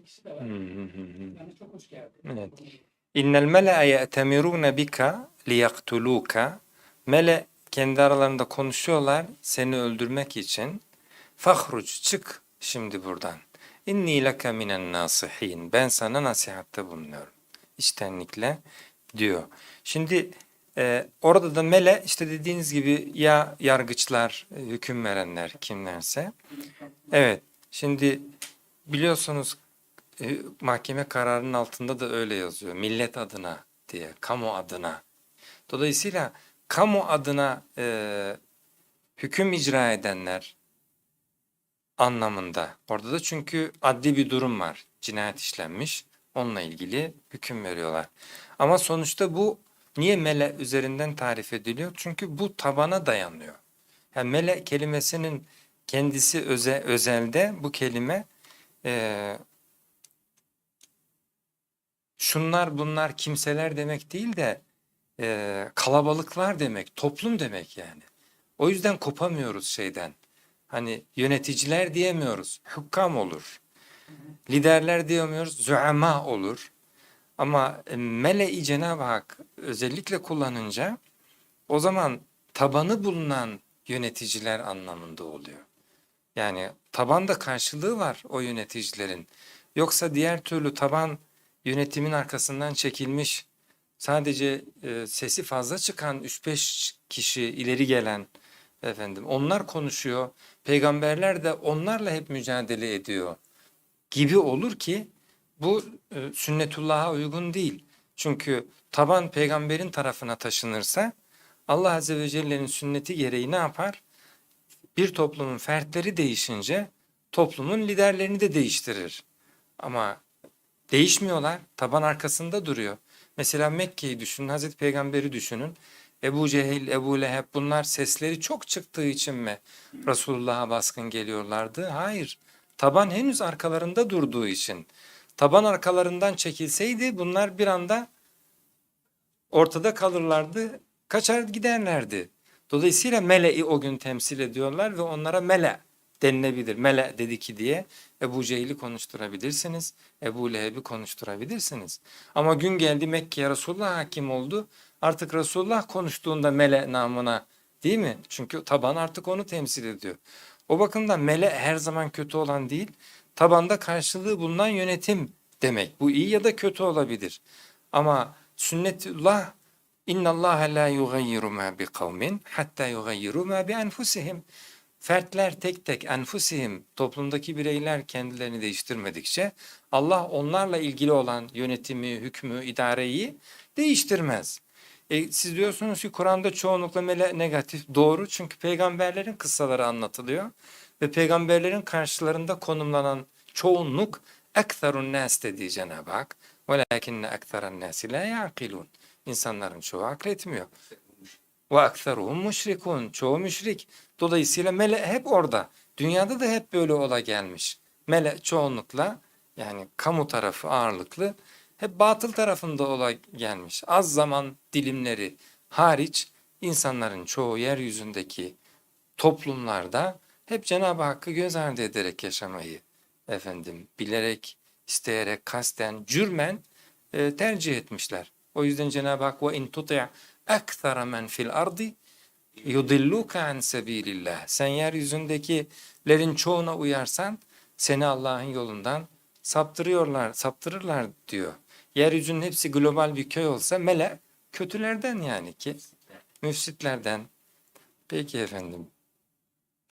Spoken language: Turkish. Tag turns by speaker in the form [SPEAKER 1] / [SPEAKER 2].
[SPEAKER 1] etkisi de var. Yani çok hoş geldi.
[SPEAKER 2] Evet. İnnel mele'e ye'temirûne bika liyaktulûka. Mele kendi aralarında konuşuyorlar seni öldürmek için. Fahruc çık şimdi buradan. İnni leke minen nasihin. Ben sana nasihatte bulunuyorum. İçtenlikle diyor. Şimdi e, orada da mele işte dediğiniz gibi ya yargıçlar, e, hüküm verenler kimlerse. Evet. Şimdi biliyorsunuz e, mahkeme kararının altında da öyle yazıyor. Millet adına diye, kamu adına. Dolayısıyla kamu adına e, hüküm icra edenler anlamında. Orada da çünkü adli bir durum var. Cinayet işlenmiş. Onunla ilgili hüküm veriyorlar. Ama sonuçta bu niye mele üzerinden tarif ediliyor? Çünkü bu tabana dayanıyor. Yani mele kelimesinin kendisi öze, özelde bu kelime e, şunlar bunlar kimseler demek değil de e, kalabalıklar demek, toplum demek yani. O yüzden kopamıyoruz şeyden. Hani yöneticiler diyemiyoruz, hükkam olur. Liderler diyemiyoruz, züema olur. Ama mele-i Cenab-ı Hak özellikle kullanınca o zaman tabanı bulunan yöneticiler anlamında oluyor. Yani tabanda karşılığı var o yöneticilerin. Yoksa diğer türlü taban yönetimin arkasından çekilmiş, sadece e, sesi fazla çıkan 3-5 kişi ileri gelen efendim onlar konuşuyor. Peygamberler de onlarla hep mücadele ediyor gibi olur ki bu e, sünnetullah'a uygun değil. Çünkü taban peygamberin tarafına taşınırsa Allah Azze ve Celle'nin sünneti gereği ne yapar? Bir toplumun fertleri değişince toplumun liderlerini de değiştirir. Ama değişmiyorlar. Taban arkasında duruyor. Mesela Mekke'yi düşünün, Hazreti Peygamber'i düşünün. Ebu Cehil, Ebu Leheb bunlar sesleri çok çıktığı için mi Resulullah'a baskın geliyorlardı? Hayır. Taban henüz arkalarında durduğu için. Taban arkalarından çekilseydi bunlar bir anda ortada kalırlardı, kaçar giderlerdi. Dolayısıyla mele'i o gün temsil ediyorlar ve onlara mele denilebilir. Mele dedi ki diye Ebu Cehil'i konuşturabilirsiniz, Ebu Leheb'i konuşturabilirsiniz. Ama gün geldi Mekke'ye Resulullah hakim oldu. Artık Resulullah konuştuğunda mele namına değil mi? Çünkü taban artık onu temsil ediyor. O bakımdan mele her zaman kötü olan değil, tabanda karşılığı bulunan yönetim demek. Bu iyi ya da kötü olabilir. Ama sünnetullah İnna Allah la yugayyiru ma bi kavmin hatta yugayyiru ma bi enfusihim. Fertler tek tek enfusihim toplumdaki bireyler kendilerini değiştirmedikçe Allah onlarla ilgili olan yönetimi, hükmü, idareyi değiştirmez. E, siz diyorsunuz ki Kur'an'da çoğunlukla negatif doğru çünkü peygamberlerin kıssaları anlatılıyor ve peygamberlerin karşılarında konumlanan çoğunluk ekserun nas dediği Cenab-ı Hak. Velakinne ekseren nasi la yaqilun. İnsanların çoğu akletmiyor. Ve aksaruhum müşrikun. Çoğu müşrik. Dolayısıyla mele hep orada. Dünyada da hep böyle ola gelmiş. Mele çoğunlukla yani kamu tarafı ağırlıklı hep batıl tarafında ola gelmiş. Az zaman dilimleri hariç insanların çoğu yeryüzündeki toplumlarda hep Cenab-ı Hakk'ı göz ardı ederek yaşamayı efendim bilerek, isteyerek, kasten, cürmen e, tercih etmişler. O yüzden Cenab-ı Hak ve in tuti' ekthara men fil ardi yudilluka an sebilillah. Sen yeryüzündekilerin çoğuna uyarsan seni Allah'ın yolundan saptırıyorlar, saptırırlar diyor. Yeryüzünün hepsi global bir köy olsa mele kötülerden yani ki müfsitlerden. Peki efendim.